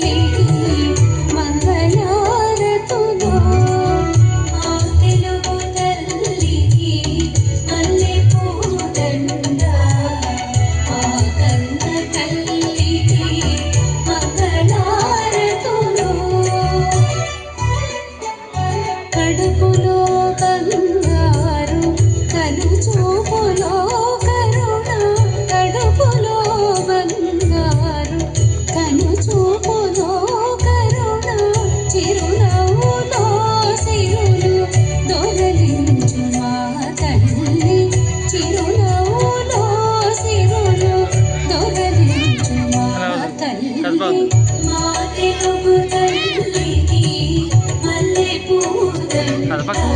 me. సరిపోద్దు కదపకు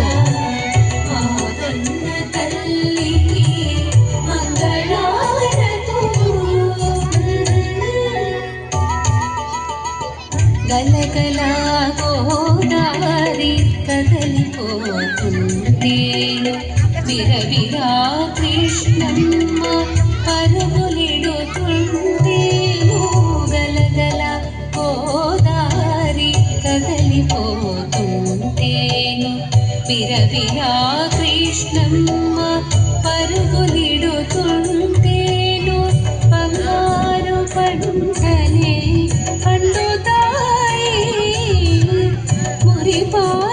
కలకలా Godari కదలిపోతుంది విరవిరా Krishnamma పరుగులు कृष्णम् परु ತಾಯಿ ಮುರಿಪಾ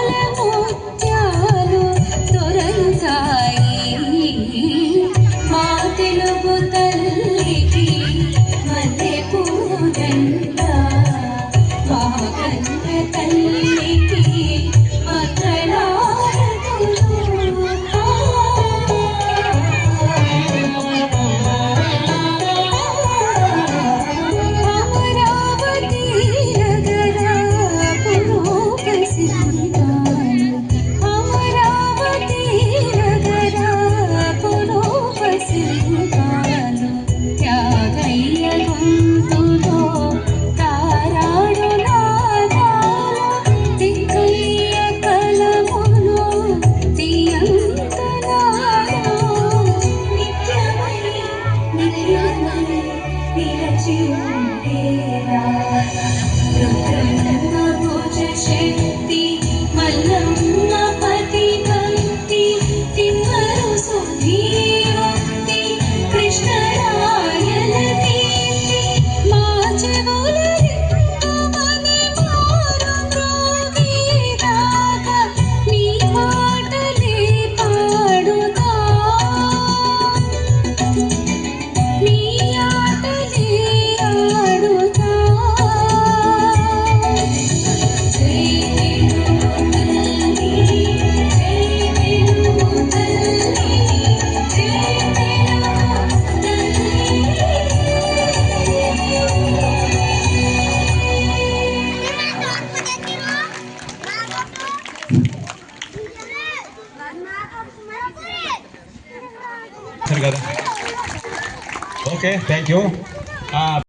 Okay, thank you. Uh,